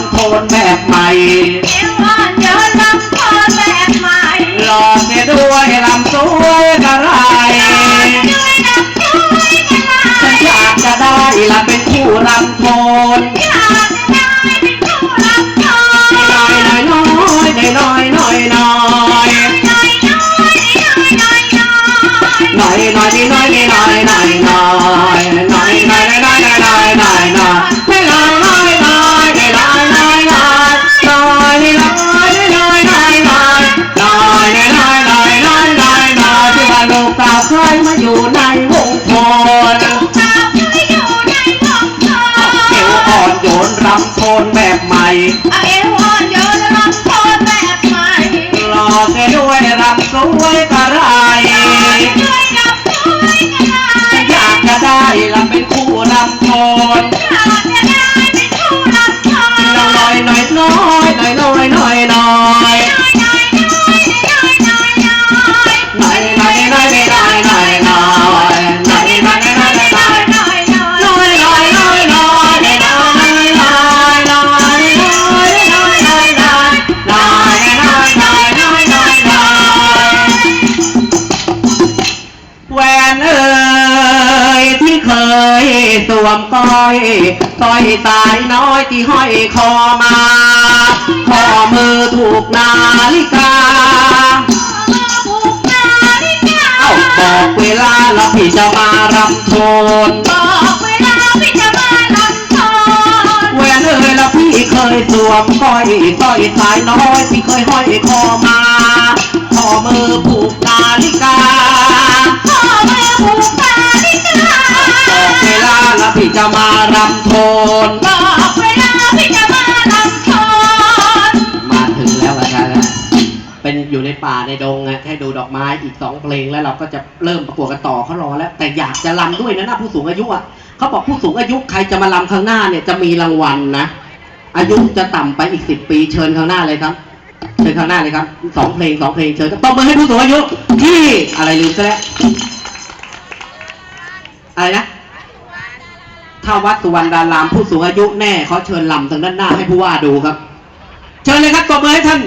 ำโพนแบบใหม่เอ่อนย้อนลำโพนแบบใหม่ลอกเสีด้วยลำสวยกระไรด้วยลำสวยกะไรฉันอยากจะได้ละเป็นคู่ลำโพนอยาก boy. วมก้อยสร้อยสายน้อยที่ห้อยคอมาข้อมือถูกนาฬิกาผูกนาฬิกาเอ้าบอกเวลาแล้วพี่จะมารำโทนบอกเวลาพี่จะมาลำโพงแหวนเอ่ยแล้วพี่เคยสวมก้อยสร้อยสายน้อยที่เคยห้อยคอมาข้อมือผูกนาฬิกา จะมารำโทนบอกเวลาพี่จะมาลำโพงมาถึงแล้วอาจารย์เป็นอยู่ในป่าในดงไงให้ดูดอกไม้อีกสองเพลงแล้วเราก็จะเริ่มประกวดกันต่อเขารอแล้ว แต่อยากจะรำด้วยนะนะผู้สูงอายุอะเขาบอกผู้สูงอายุใครจะมารำข้างหน้าเนี่ยจะมีรางวัลนะ อายุจะต่ำไปอีกสิบปีเชิญข้างหน้าเลยครับเชิญข้างหน้าเลยครับสองเพลงสองเพลงเชิญครับตบมือให้ผู้สูงอายุที่อะไรลืมซะแล้วอะไรนะ ถ้าวัดสุวรรณดารามผู้สูงอายุแน่เขาเชิญลำทางด้านหน้าให้ผู้ว่าดูครับ เชิญเลยครับตบมือให้ท่าน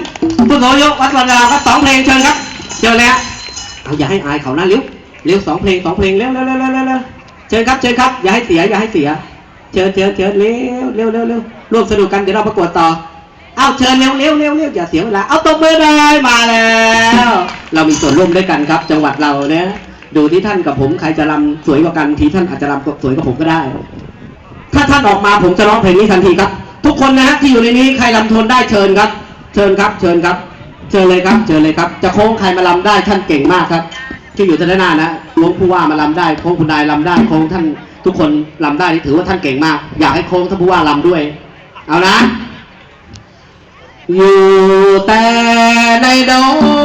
ผู้สูงอายุวัดสุวรรณดารามครับสองเพลงเชิญครับเชิญเลยฮะเอาอย่าให้อายเขานะเร็วเร็วสองเพลงสองเพลงเร็วเร็วเร็วเร็วเร็วเร็วเชิญครับเชิญครับอย่าให้เสียอย่าให้เสียเชิญเชิญเชิญเร็วเร็วเร็วเร็วร่วมสนุกกันเดี๋ยวเราประกวดต่อเอาเชิญเร็วเร็วเร็วเร็วอย่าเสียเวลาเอาตบมือเลยมาแล้ว เรามีส่วนร่วมด้วยกันครับ จังหวัดเราเนี่ยดูที่ท่านกับผมใครจะรำสวยกว่ากันทีท่านอาจจะรำสวยกว่าผมก็ได้าท่านออกมาผมจะร้องเพลงนี้ทันทีครับ ทุกคนนะฮะที่อยู่ในนี้ใครลำทนได้เชิญครับ เชิญครับ เชิญครับ เชิญเลยครับ เชิญเลยครับ จะโค้งใครมาลำได้ท่านเก่งมากครับ ที่อยู่ทางด้านหน้านะโค้งผู้ว่ามาลำได้โค้งคุณนายลำได้โค้งท่านทุกคนลำได้นี่ถือว่าท่านเก่งมาก อยากให้โค้งท่านผู้ว่าลำด้วย เอานะ อยู่แต่ในดง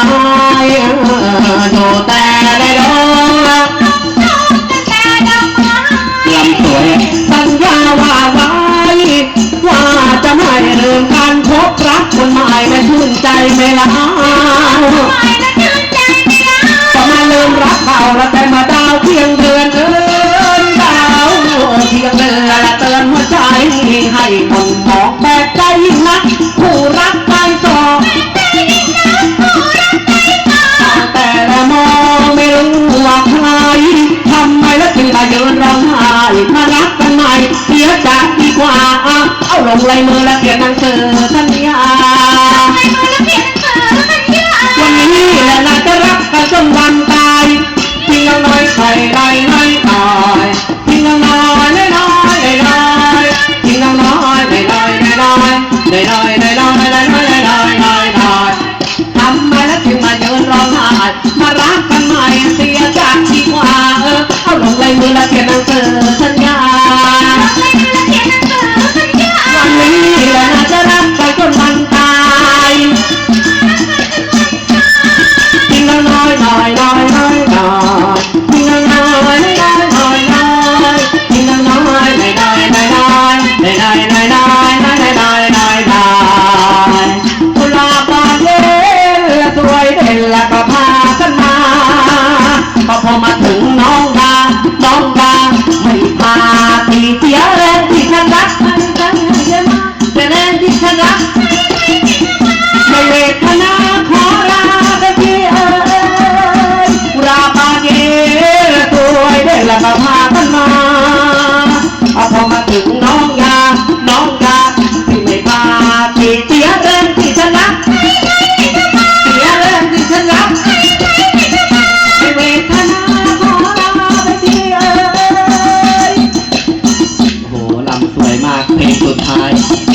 แต่ดอกไม้อยู่แต่ในดงแต่ดอกไม้ลำสวยสัญญาว่าไว้ว่าจะไม่ลืมการพบรักคนใหม่ไม่ชื่นใจไม่ละใหม่ละชื่นใจไม่ได้ก็มาลืมรักเขาแล้วแต่มาดาวเพียงเดือนเดือนดาวเพียงเดือนและเตือนหัวใจให้มนมองแบบใจยิ่งนักผู้รักใจสองไนร้องไห้มารักกันใหม่เสียใจดีกว่าเอาลงลายมือและเปลี่ยนหนังสือสัญญาวันนี้และน่าจะรักกันจนวันตายทิ้งน้อยใส่ไรไม่ตายทิ้งน้อยน้อยน้อยน้อยทิ้งน้อยน้อยน้อยน้อยได้อยยได้อยยได้ทำไมแล้วถึงมายืนร้องไห้มารักกันใหม่เสียใจดีกว่า Gracias.